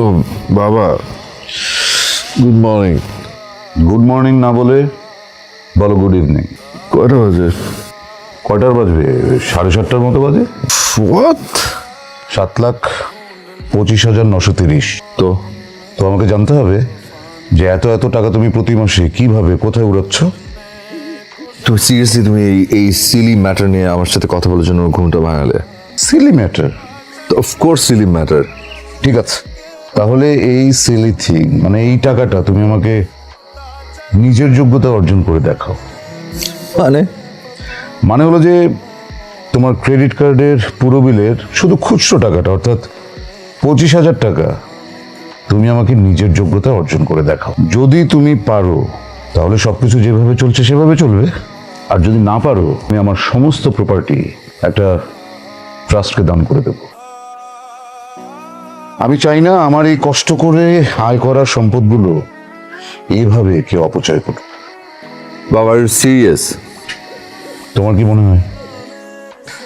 ও বাবা good morning good morning না বলে বলো গুড ইভিনিং কয়টা বাজে? কয়টার বাজবে? সাড়ে সাতটার মতো বাজে? হোয়াট সাত লাখ পঁচিশ হাজার নশো তিরিশ। তো? তো আমাকে জানতে হবে যে এত এত টাকা তুমি প্রতি মাসে কীভাবে কোথায় উড়াচ্ছ? তুমি সিরিয়াসলি তুমি এই এই সিলি ম্যাটার নিয়ে আমার সাথে কথা বলার জন্য ঘুমটা ভাঙালে? Silly matter of course silly matter ঠিক আছে। তাহলে এই সিলি থিং মানে এই টাকাটা তুমি আমাকে নিজের যোগ্যতা অর্জন করে দেখাও। মানে? মানে হলো যে তোমার ক্রেডিট কার্ডের পুরো বিলের শুধু খুচরো টাকাটা অর্থাৎ পঁচিশ হাজার টাকা তুমি আমাকে নিজের যোগ্যতা অর্জন করে দেখাও। যদি তুমি পারো তাহলে সব কিছু যেভাবে চলছে সেভাবে চলবে। আর যদি না পারো আমি আমার সমস্ত প্রপার্টি একটা ট্রাস্টকে দান করে দেব। আমি চাই না আমার এই কষ্ট করে আয় করার সম্পদগুলো এভাবে কেউ অপচয় করুক। বাবা সিরিয়াস তোমার কি মনে হয়?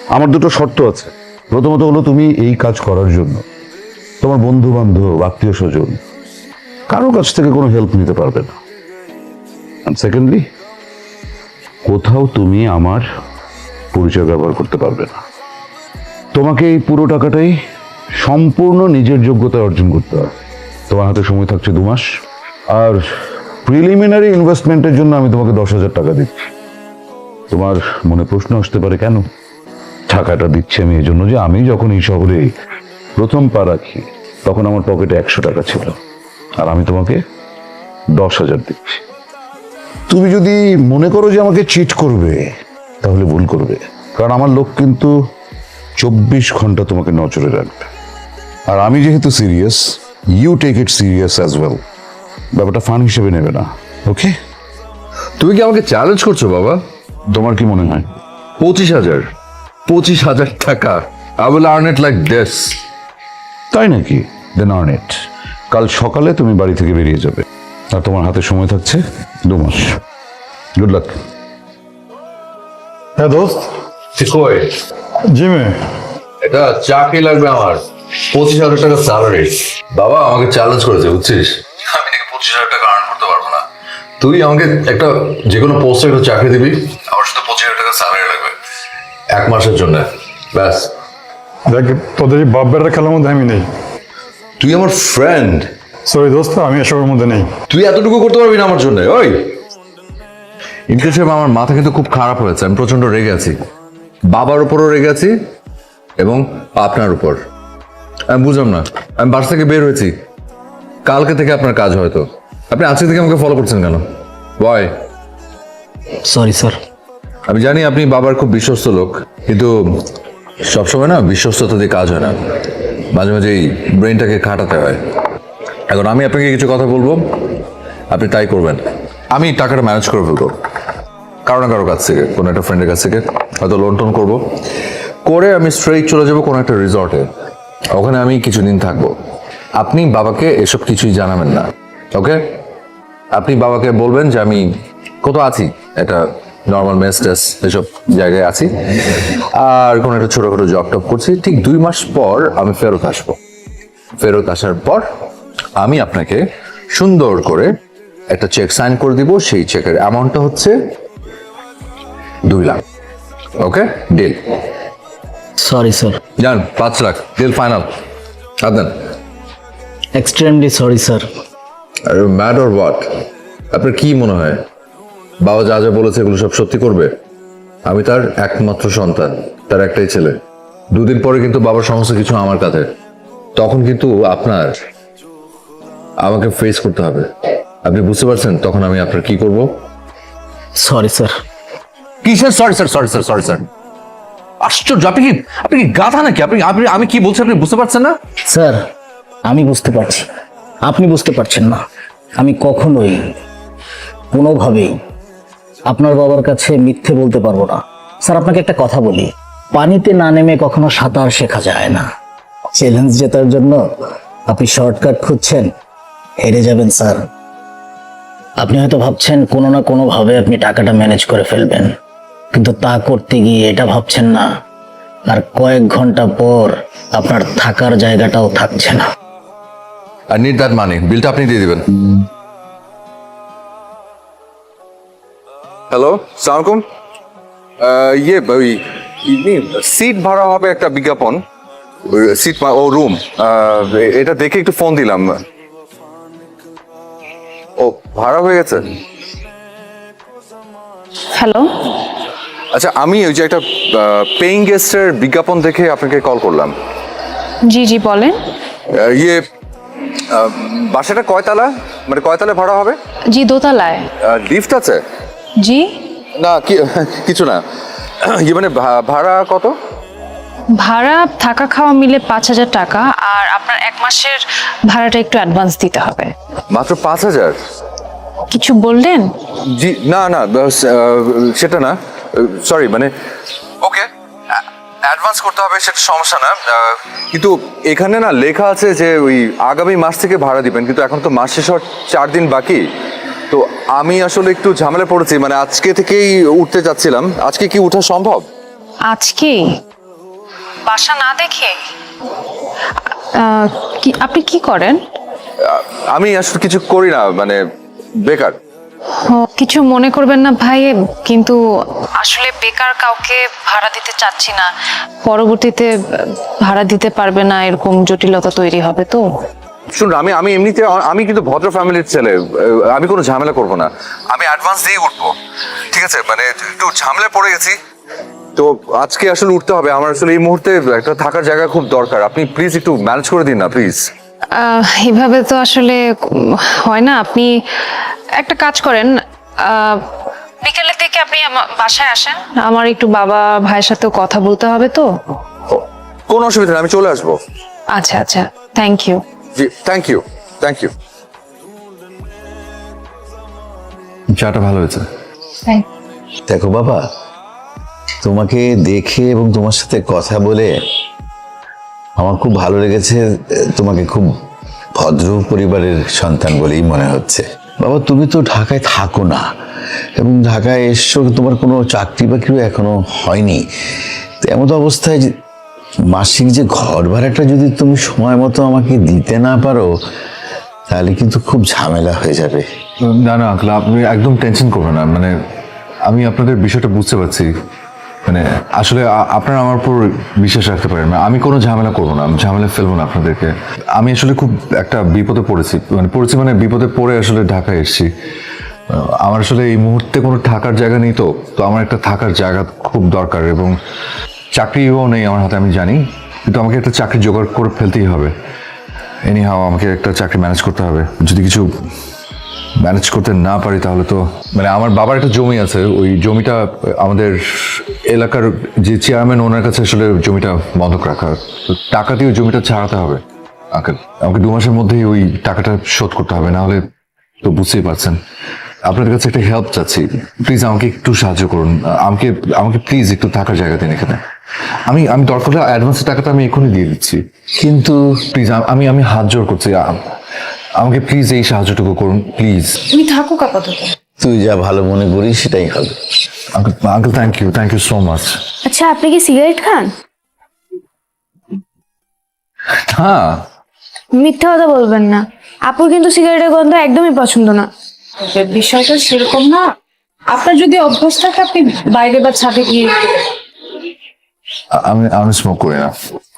আমার দুটো শর্ত আছে। প্রথমত হলো তুমি এই কাজ করার জন্য। তোমার বন্ধু বান্ধব আত্মীয় স্বজন কারও কাছ থেকে কোনো হেল্প নিতে পারবে না। সেকেন্ডলি কোথাও তুমি আমার পরিচয় ব্যবহার করতে পারবে না। তোমাকে এই পুরো টাকাটাই সম্পূর্ণ নিজের যোগ্যতা অর্জন করতে হবে তোমার হাতে সময় থাকছে দু মাস। আর প্রিলিমিনারি ইনভেস্টমেন্টের জন্য আমি তোমাকে দশ হাজার টাকা দিচ্ছি। তোমার মনে প্রশ্ন আসতে পারে, কেন? টাকাটা দিচ্ছি আমি এই জন্য যে আমি যখন এই শহরে প্রথম পা রাখি, তখন আমার পকেটে একশো টাকা ছিল। আর আমি তোমাকে দশ হাজার দিচ্ছি। তুমি যদি মনে করো যে আমাকে চিট করবে, তাহলে ভুল করবে। কারণ আমার লোক কিন্তু চব্বিশ ঘণ্টা তোমাকে নজরে রাখবে। আর আমি যেহেতু serious you take it serious as well ব্যাপারটা ফান হিসেবে নেবে না। ওকে তুমি কি আমাকে চ্যালেঞ্জ করছ বাবা? তোমার কি মনে হয়? পঁচিশ হাজার। পঁচিশ হাজার টাকা। I will earn it like this তাই নাকি? দেন আর্ন ইট কাল সকালে তুমি বাড়ি থেকে বেরিয়ে যাবে। আর তোমার হাতে সময় থাকছে দু মাস। গুড লাক হ্যাঁ দোস্ত। জিমে। এটা চাকরি লাগবে আমার। পঁচিশ হাজার টাকা স্যালারি বাবা আমাকে চ্যালেঞ্জ করেছে বুঝছিস? আমি নাকি পঁচিশ হাজার টাকা আর্ন করতে পারব না। তুই আমাকে একটা যে কোনো পোস্টে একটা চাকরি দিবি। আমার শুধু পঁচিশ হাজার টাকা স্যালারি লাগবে। এক মাসের জন্য। ব্যাস। দেখ তোদের এই বাপ খেলার মধ্যে আমি নেই। তুই আমার ফ্রেন্ড সরি দোস্ত আমি এসবের মধ্যে নেই। তুই এতটুকু করতে পারবি না আমার জন্য ওই। ইন্টার সাহেব আমার মাথা কিন্তু খুব খারাপ হয়েছে আমি প্রচণ্ড রেগে আছি। বাবার উপরও রেগে আছি এবং আপনার উপর। আমি বুঝলাম না। আমি বাসা থেকে বের হয়েছি। কালকে থেকে আপনার কাজ হয়তো আপনি আজকে থেকে আমাকে ফলো করছেন কেন? বয় সরি স্যার আমি জানি আপনি বাবার খুব বিশ্বস্ত লোক কিন্তু সবসময় না বিশ্বস্ততা দিয়ে কাজ হয় না। মাঝে মাঝে এই ব্রেনটাকে খাটাতে হয়। এখন আমি আপনাকে কিছু কথা বলব। আপনি তাই করবেন। আমি টাকাটা ম্যানেজ করে ফেলব। কারও না কারও কাছ থেকে কোনো একটা ফ্রেন্ডের কাছ থেকে। হয়তো লোন টোন করব। করে আমি স্ট্রেট চলে যাব কোনো একটা রিসর্টে ওখানে আমি কিছুদিন থাকব। আপনি বাবাকে এসব কিছুই জানাবেন না, ওকে? আপনি বাবাকে বলবেন যে আমি কত আছি, একটা নর্মাল মেস টেস এসব জায়গায় আছি, আর কোনো একটা ছোটোখাটো জব টপ করছি। ঠিক দুই মাস পর আমি ফেরত আসব। ফেরত আসার পর আমি আপনাকে সুন্দর করে একটা চেক সাইন করে দিব, সেই চেকের অ্যামাউন্টটা হচ্ছে দুই লাখ, ওকে? ডিল সরি স্যার যান পাঁচ লাখ ডিল ফাইনাল আদান এক্সট্রিমলি সরি স্যার আর ম্যাড অর হোয়াট আপনার কি মনে হয়? বাবা যা যা বলেছে এগুলো সব সত্যি করবে? আমি তার একমাত্র সন্তান তার একটাই ছেলে। দুদিন পরে কিন্তু বাবার সমস্ত কিছু আমার কাছে তখন কিন্তু আপনার আমাকে ফেস করতে হবে। আপনি বুঝতে পারছেন তখন আমি আপনার কি করব? সরি স্যার কিসের sorry sir sorry sir sorry sir আশ্চর্য। আপনি কি আপনি কি গাধা নাকি? আপনি আপনি আমি কি বলছি আপনি বুঝতে পারছেন না? স্যার, আমি বুঝতে পারছি। আপনি বুঝতে পারছেন না। আমি কখনোই কোনোভাবেই আপনার বাবার কাছে মিথ্যে বলতে পারব না। স্যার, আপনাকে একটা কথা বলি। পানিতে না নেমে কখনো সাঁতার শেখা যায় না। চ্যালেঞ্জ জেতার জন্য আপনি শর্টকাট খুঁজছেন। হেরে যাবেন, স্যার। আপনি হয়তো ভাবছেন কোনো না কোনোভাবে আপনি টাকাটা ম্যানেজ করে ফেলবেন। কিন্তু তা করতে গিয়ে এটা ভাবছেন না। আর কয়েক ঘণ্টা পর আপনার থাকার জায়গাটাও থাকছে না। আর নিড দ্যাট মানি বিলটা আপনি দিয়ে দিবেন। হ্যালো সালামালাইকুম ইয়ে ওই সিট ভাড়া হবে একটা বিজ্ঞাপন। সিট ও রুম। এটা দেখে একটু ফোন দিলাম। ও ভাড়া হয়ে গেছে? হ্যালো। আচ্ছা আমি ওই যে একটা পেইং গেস্টের বিজ্ঞাপন দেখে আপনাকে কল করলাম। জি জি বলেন। ইয়ে বাসাটা কয়তলা? মানে কয়তলা ভাড়া হবে? জি দোতলায়। লিফট আছে? জি। না কিছু না। ইয়ে মানে ভাড়া কত? ভাড়া থাকা খাওয়া মিলে পাঁচ হাজার টাকা আর আপনার এক মাসের ভাড়াটা একটু অ্যাডভান্স দিতে হবে। মাত্র পাঁচ হাজার? কিছু বললেন? জি না না সেটা না। সরি মানে ওকে অ্যাডভান্স করতে হবে সেটা সমস্যা না। কিন্তু এখানে না লেখা আছে যে ওই আগামী মাস থেকে ভাড়া দিবেন কিন্তু এখন তো মাস শেষ হওয়ার চার দিন বাকি। তো আমি আসলে একটু ঝামেলা পড়েছি মানে আজকে থেকেই উঠতে যাচ্ছিলাম। আজকে কি ওঠা সম্ভব? আজকে? বাসা না দেখে? কি আপনি কি করেন? আমি আসলে কিছু করি না মানে বেকার। কিছু মনে করবেন না ভাই, কিন্তু আসলে বেকার কাউকে ভাড়া দিতে চাচ্ছি না। পরবর্তীতে ভাড়া দিতে পারবে না, এরকম জটিলতা তৈরি হবে তো। শুনুন, আমি আমি এমনিতে, আমি কিন্তু ভদ্র ফ্যামিলির ছেলে, আমি কোনো ঝামেলা করব না। আমি অ্যাডভান্স দিয়ে উঠবো, ঠিক আছে? মানে একটু ঝামেলা পড়ে গেছি। তো আজকে আসলে উঠতে হবে। আমার আসলে এই মুহূর্তে একটা থাকার জায়গা খুব দরকার। আপনি প্লিজ একটু ম্যানেজ করে দিন না প্লিজ এভাবে তো আসলে হয় না। আপনি একটা কাজ করেন বিকেলের দিকে আপনি আমার বাসায় আসেন। আমার একটু বাবা ভাইয়ের সাথেও কথা বলতে হবে তো। কোনো অসুবিধা নেই আমি চলে আসব। আচ্ছা আচ্ছা। Thank you ji thank you thank you চাটা ভালো হয়েছে। দেখো বাবা তোমাকে দেখে এবং তোমার সাথে কথা বলে আমার খুব ভালো লেগেছে তোমাকে খুব ভদ্র পরিবারের সন্তান বলেই মনে হচ্ছে। বাবা, তুমি তো ঢাকায় থাকো না, এবং ঢাকায় এসছো, তোমার কোনো চাকরি বাকরিও এখনও হয়নি। তো এমন অবস্থায় মাসিক যে ঘর ভাড়াটা যদি তুমি সময় মতো আমাকে দিতে না পারো, তাহলে কিন্তু খুব ঝামেলা হয়ে যাবে। না না আপনি একদম টেনশন করবেন না। মানে আমি আপনাদের বিষয়টা বুঝতে পারছি। মানে আসলে আপনারা আমার উপর বিশ্বাস রাখতে পারেন। না আমি কোনো ঝামেলা করব না ঝামেলা ফেলব না আপনাদেরকে। আমি আসলে খুব একটা বিপদে পড়েছি। মানে পড়েছি মানে বিপদে পড়ে আসলে ঢাকায় এসেছি। আমার আসলে এই মুহূর্তে কোনো থাকার জায়গা নেই তো তো আমার একটা থাকার জায়গা খুব দরকার এবং চাকরিও নেই আমার হাতে, আমি জানি। কিন্তু আমাকে একটা চাকরি জোগাড় করে ফেলতেই হবে। এনি হাও আমাকে একটা চাকরি ম্যানেজ করতে হবে। যদি কিছু ম্যানেজ করতে না পারি তাহলে তো মানে আমার বাবার একটা জমি আছে ওই জমিটা আমাদের এলাকার যে চেয়ারম্যান ওনার কাছে আসলে জমিটা বন্ধক রাখা। তো টাকা দিয়ে ওই জমিটা ছাড়াতে হবে। আঙ্কেল আমাকে দু মাসের মধ্যেই ওই টাকাটা শোধ করতে হবে না হলে তো বুঝতেই পারছেন। আপনাদের কাছে একটা হেল্প চাচ্ছি। প্লিজ আমাকে একটু সাহায্য করুন। আমাকে আমাকে প্লিজ একটু থাকার জায়গা দিন এখানে। আমি আমি দরকার অ্যাডভান্সের টাকাটা আমি এখনই দিয়ে দিচ্ছি। কিন্তু প্লিজ আমি আমি হাত জোর করছি। আমাকে প্লিজ এই সাহায্যটুকু করুন প্লিজ তুমি থাকুক আপাতত। তুই যা ভালো মনে করিস সেটাই হবে। Uncle uncle thank you thank you so much আচ্ছা আপনি কি সিগারেট খান? হ্যাঁ। মিথ্যা কথা বলবেন না। আপুর কিন্তু সিগারেটের গন্ধ একদমই পছন্দ না। বিষয়টা সেরকম না। আপনার যদি অভ্যাস থাকে আপনি বাইরে বা ছাদে গিয়ে আমি আমি স্মোক করি না।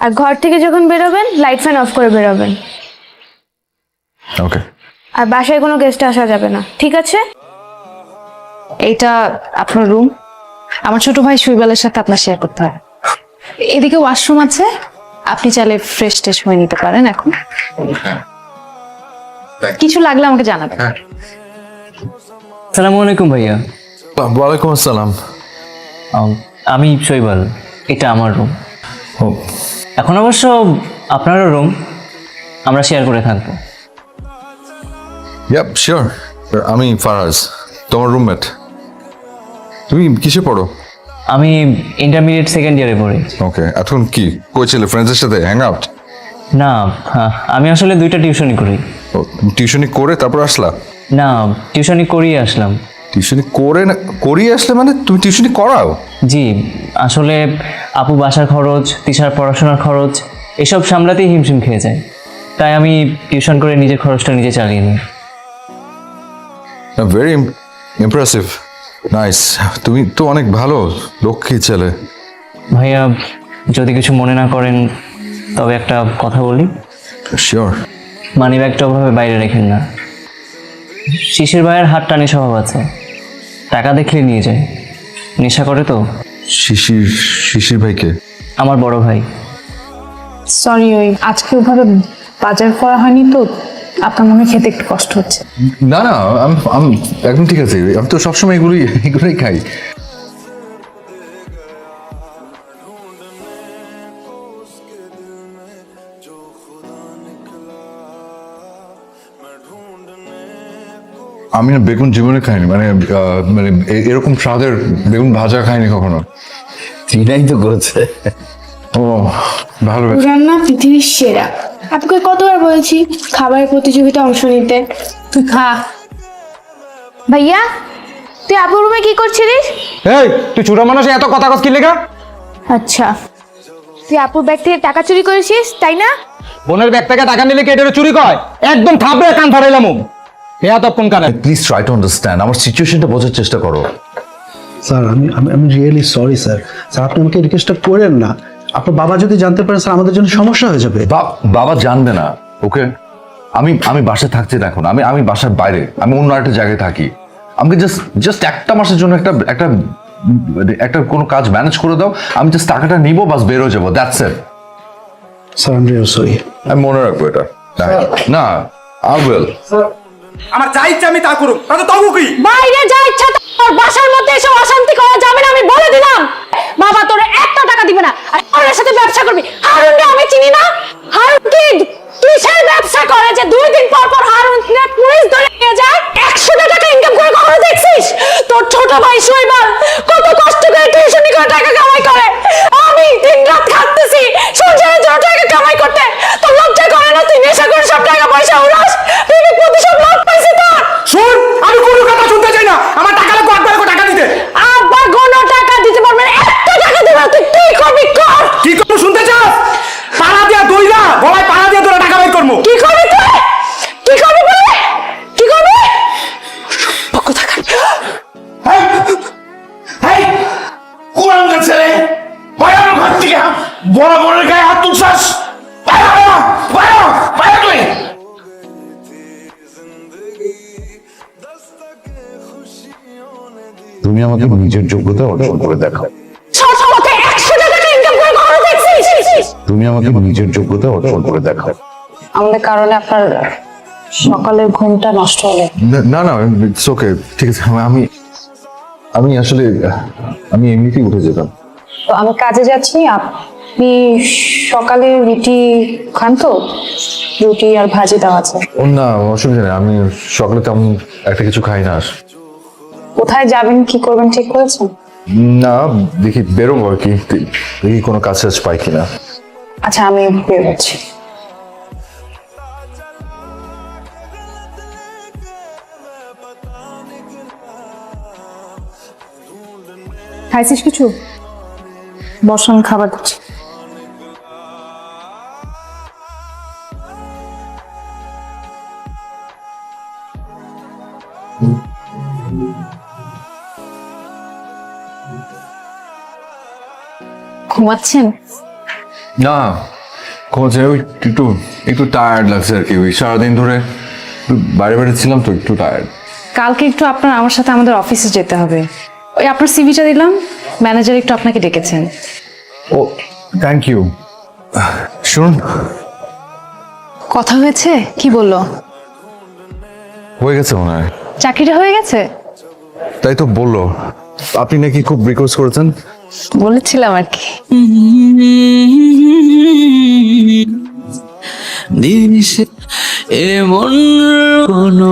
আর ঘর থেকে যখন বেরোবেন লাইট ফ্যান অফ করে বেরোবেন। ওকে আর বাসায় কোনো গেস্ট আসা যাবে না ঠিক আছে? এইটা আপনার রুম আমার ছোট ভাই সুইবালের সাথে আপনার শেয়ার করতে হয়। এদিকে ওয়াশরুম আছে আপনি চাইলে ফ্রেশ ট্রেশ হয়ে নিতে পারেন এখন। কিছু লাগলে আমাকে জানাবেন। সালামু আলাইকুম ভাইয়া। ওয়ালাইকুম আসসালাম। আমি শৈবাল এটা আমার রুম এখন অবশ্য আপনারও রুম আমরা শেয়ার করে থাকব। ইয়াপ শিওর আমি ফারাজ তোমার রুমমেট তুমি কিসে পড়ো? আমি ইন্টারমিডিয়েট সেকেন্ড ইয়ারে পড়ি। ওকে এখন কি? কই ছিলে? ফ্রেন্ডসের সাথে? হ্যাং আউট না আমি আসলে দুইটা টিউশনই করি। টিউশনি করে তারপর আসলা? না টিউশনই করিয়ে আসলাম। টিউশনি করে না করিয়ে আসলে মানে তুমি টিউশনি করাও? জি আসলে আপু বাসার খরচ তিশার পড়াশোনার খরচ এসব সামলাতেই হিমশিম খেয়ে যায়। তাই আমি টিউশন করে নিজের খরচটা নিজে চালিয়ে নিই। ভেরি ইমপ্রেসিভ নাইস তুমি তো অনেক ভালো লক্ষ্মী ছেলে। ভাইয়া যদি কিছু মনে না করেন তবে একটা কথা বলি। শিওর মানি ব্যাগটা ওভাবে বাইরে রেখেন না। শিশির ভাইয়ের হাত টানে স্বভাব আছে। টাকা দেখলে নিয়ে যায়। নেশা করে তো। শিশির শিশির ভাইকে? আমার বড় ভাই। সরি ওই আজকে ওভাবে বাজার করা হয়নি তো? আপনার মনে খেতে একটু কষ্ট হচ্ছে? না না আমি একদম ঠিক আছে। আমি তো সবসময় এগুলোই এগুলোই খাই। আমি না বেগুন জীবনে খাইনি মানে আহ, মানে এরকম স্বাদের বেগুন ভাজা খাইনি কখনো। তিনাই তো করেছে। ও ভালো রান্না পৃথিবীর সেরা। আপুকে কতবার বলেছি খাবারের প্রতিযোগিতা অংশ নিতে? তুই খা। ভাইয়া তুই আপুর রুমে কি করছিলিস? এই তুই ছোট মানুষ এত কথা কস কি লেখা আচ্ছা। তুই আপুর ব্যাগ থেকে টাকা চুরি করেছিস তাই না? বোনের ব্যাগ থেকে টাকা নিলে কেটে চুরি কয়? একদম থাপড়ে কান ফাড়াইলাম হে তখন কানে প্লিজ ট্রাই টু আন্ডারস্ট্যান্ড আমার সিচুয়েশনটা বোঝার চেষ্টা করো। স্যার আমি আমি আমি রিয়েলি সরি স্যার। স্যার আপনি আমাকে রিকোয়েস্টটা করেন না। আপনার বাবা যদি জানতে পারেন স্যার আমাদের জন্য সমস্যা হয়ে যাবে। বা- বাবা জানবে না ওকে? আমি আমি বাসায় থাকছি না এখন। আমি আমি বাসার বাইরে আমি অন্য একটা জায়গায় থাকি। আমাকে জাস্ট জাস্ট একটা মাসের জন্য একটা একটা একটা কোনো কাজ ম্যানেজ করে দাও আমি জাস্ট টাকাটা নিবো বাস বের হয়ে যাব দ্যাটস ইট স্যার আমি সরি আমি মনে রাখব এটা। না আই উইল আমার যা ইচ্ছা আমি তা করুম তাহলে তবু কি? বাইরে যা ইচ্ছা তোর বাসার মধ্যে এসে অশান্তি করা যাবে না, আমি বলে দিলাম। বাবা, তোর একটা টাকা দিবে না। আর হারুনের সাথে ব্যবসা করবি। হারুনকে আমি চিনি না। হারুন কিসের ব্যবসা করে যে দুই দিন পর পর হারুন পুলিশ ধরে নিয়ে যায়? একশোটা টাকা ইনকাম করে কখনো দেখছিস? তোর ছোট ভাই শৈবাল কত কষ্ট করে টিউশনি করে টাকা কামাই করে। আমি দিন তুমি আমাকে নিজের যোগ্যতা অর্জন করে দেখাও সবসময় একশো টাকা ইনকাম করে কখনো দেখছিস? তুমি আমাকে নিজের যোগ্যতা অর্জন করে দেখাও আমাদের কারণে আপনার সকালের ঘুমটা নষ্ট হলো। না না ইটস ওকে ঠিক আছে আমি আমি আসলে আমি এমনিতেই উঠে যেতাম। তো আমি কাজে যাচ্ছি আপনি সকালে রুটি খান তো? রুটি আর ভাজি দেওয়া আছে। না অসুবিধা নেই আমি সকালে তেমন একটা কিছু খাই না কোথায় যাবেন কি করবেন ঠিক করেছেন? না দেখি বেরোবো আর কি। দেখি কোনো কাজ টাজ পাই কিনা। আচ্ছা আমি বের হচ্ছি খাইছিস কিছু? বসান খাবার দিচ্ছি। ঘুমাচ্ছেন? না কোথায় ওই একটু একটু টায়ার্ড লাগছে আর কি ওই সারাদিন ধরে বাইরে বাইরে ছিলাম তো একটু টায়ার্ড কালকে একটু আপনার আমার সাথে আমাদের অফিসে যেতে হবে। ওই আপনার সিভিটা দিলাম ম্যানেজার একটু আপনাকে ডেকেছেন। ও থ্যাংক ইউ শুনুন। কথা হয়েছে? কি বলল? হয়ে গেছে মনে হয়। চাকরিটা হয়ে গেছে? তাই তো বলল। আপনি নাকি খুব রিকোয়েস্ট করেছেন। বলেছিলাম আর কি। এমন কোনো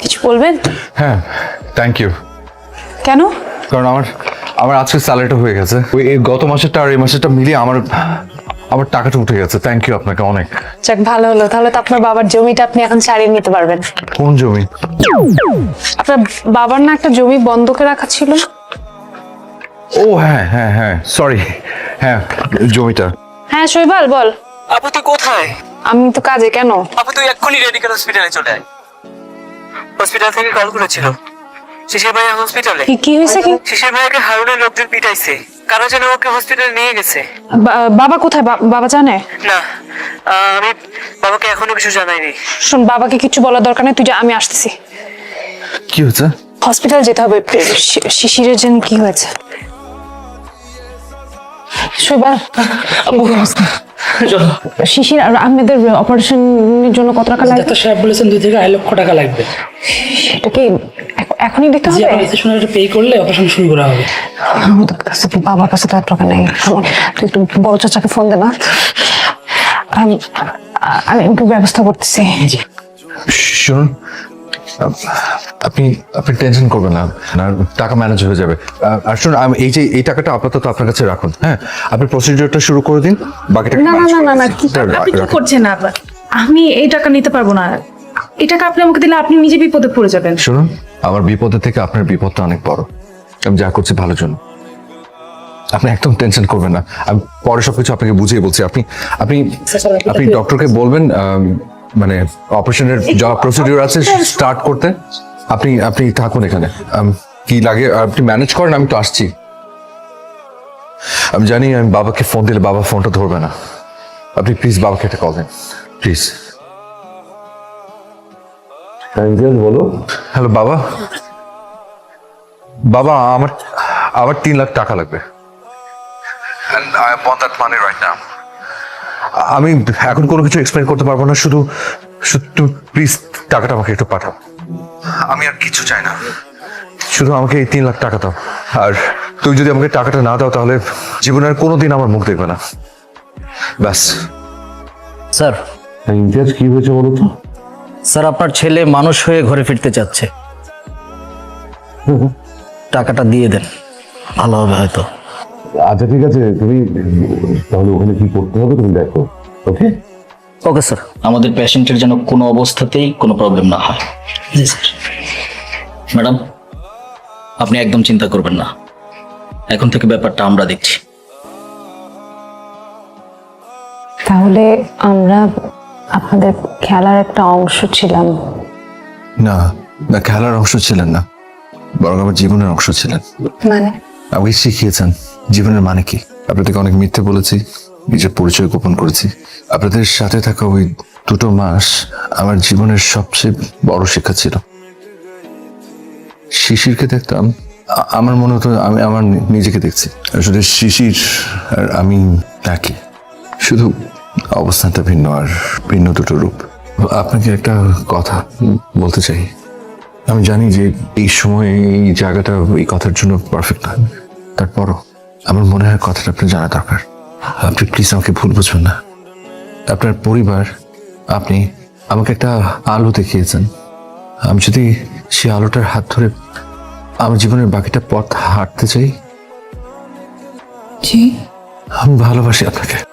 কিছু বলবেন? হ্যাঁ থ্যাংক ইউ কেন? কারণ আমার আমার আজকে স্যালারিটা হয়ে গেছে। ওই গত মাসেরটা আর এই মাসেরটা মিলিয়ে আমার আমার টাকাটা উঠে গেছে। থ্যাংক ইউ আপনাকে অনেক। যাক ভালো হলো। তাহলে তো আপনার বাবার জমিটা আপনি এখন ছাড়িয়ে নিতে পারবেন। কোন জমি? আপনার বাবার না একটা জমি বন্ধকে রাখা ছিল? ও হ্যাঁ হ্যাঁ হ্যাঁ সরি হ্যাঁ জমিটা। হ্যাঁ শৈবাল বল। আপু তুই কোথায়? আমি তো কাজে কেন? আপু তুই এক্ষুনি রেডিকেল হসপিটালে চলে আয়। হসপিটাল থেকে কল করেছিল। শিশির ভাইয়া হসপিটালে কি কি হয়েছে কি? শিশির ভাইয়াকে হারুনের লোকজন পিটাইছে। কারও যেন ওকে হসপিটালে নিয়ে গেছে। বাবা কোথায়? বাবা জানে? না। আমি বাবাকে এখনও কিছু জানাইনি। শোন বাবাকে কিছু বলার দরকার নেই তুই যা আমি আসতেছি। কি হয়েছে? হসপিটাল যেতে হবে। শিশিরের জন্য কি হয়েছে? শৈবাল শিশির আর আহমেদের অপারেশনের জন্য কত টাকা লাগবে? ডাক্তার সাহেব বলেছেন দুই থেকে আড়াই লক্ষ টাকা লাগবে। সেটা কি এখনই দিতে হবে? আমার শুনে পে করলে অপারেশন শুরু করা হবে। আমাদের কাছে বাবার কাছে তো টাকা নেই। তুই একটু বড় চাচাকে ফোন দে না। আমি আমি একটু ব্যবস্থা করতেছি। শুনুন আপনি আপনি টেনশন করবেন না। না টাকা ম্যানেজ হয়ে যাবে। আর শুনুন আমি এই যে এই টাকাটা আপাতত আপনার কাছে রাখুন হ্যাঁ? আপনি প্রসিডিওরটা শুরু করে দিন বাকিটা না না না না কি আপনি কি করছেন আবার আমি এই টাকা নিতে পারব না। এই টাকা আপনি আমাকে দিলে আপনি নিজে বিপদে পড়ে যাবেন। শুনুন আমার বিপদের থেকে আপনার বিপদটা অনেক বড়। আমি যা করছি ভালোর জন্য। আপনি একদম টেনশন করবেন না। আমি পরে সবকিছু আপনাকে বুঝিয়ে বলছি। আপনি আপনি আপনি ডক্টরকে বলবেন মানে অপারেশনের যা প্রসিডিওর আছে স্টার্ট করতে আপনি আপনি থাকুন এখানে। কি লাগে আপনি ম্যানেজ করেন আমি তো আসছি। আমি জানি আমি বাবাকে ফোন দিলে বাবা ফোনটা ধরবে না। আপনি প্লিজ বাবাকে একটা কল দেন। প্লিজ বলো। হ্যালো বাবা। বাবা আমার আমার তিন লাখ টাকা লাগবে। And I want that money right now. আমি এখন কোনো কিছু এক্সপ্লেন করতে পারব না শুধু শুধু প্লিজ টাকাটা আমাকে একটু পাঠাও। আমি আর কিছু চাই না। শুধু আমাকে এই তিন লাখ টাকা দাও। আর তুমি যদি আমাকে টাকাটা না দাও তাহলে জীবনের কোনো দিন আমার মুখ দেখবে না। ব্যাস। স্যার। ইমতিয়াজ কি হয়েছে বলো তো? স্যার আপনার ছেলে মানুষ হয়ে ঘরে ফিরতে চাচ্ছে। টাকাটা দিয়ে দেন। ভালো হবে হয়তো। আচ্ছা ঠিক আছে তুমি তাহলে ওখানে কি করতে হবে তুমি দেখো ওকে? Okay sir. আমাদের পেশেন্টের যেন কোনো অবস্থাতেই কোনো প্রবলেম না হয়। জি স্যার। ম্যাডাম আপনি একদম চিন্তা করবেন না। এখন থেকে ব্যাপারটা আমরা দেখছি। তাহলে আমরা আপনাদের খেলার একটা অংশ ছিলাম। না না খেলার অংশ ছিলেন না বরং আমার জীবনের অংশ ছিলেন। মানে? আমাকে শিখিয়েছেন। জীবনের মানে কি? আপনাদেরকে অনেক মিথ্যে বলেছি, নিজের পরিচয় গোপন করেছি। আপনাদের সাথে থাকা ওই দুটো মাস আমার জীবনের সবচেয়ে বড় শিক্ষা ছিল। শিশিরকে দেখতাম আমার মনে হতো আমি আমার নিজেকে দেখছি। আসলে শিশির আর আমি একই শুধু অবস্থানটা ভিন্ন আর ভিন্ন দুটো রূপ। আপনাকে একটা কথা বলতে চাই। আমি জানি যে এই সময় এই জায়গাটা, এই কথার জন্য পারফেক্ট না। তারপরও আমার মনে হয় কথাটা আপনার জানা দরকার। আপনি প্লিজ আমাকে ভুল বুঝবেন না। আপনার পরিবার আপনি আমাকে একটা আলো দেখিয়েছেন। আমি যদি সে আলোটার হাত ধরে আমার জীবনের বাকিটা পথ হাঁটতে চাই জি। আমি ভালোবাসি আপনাকে।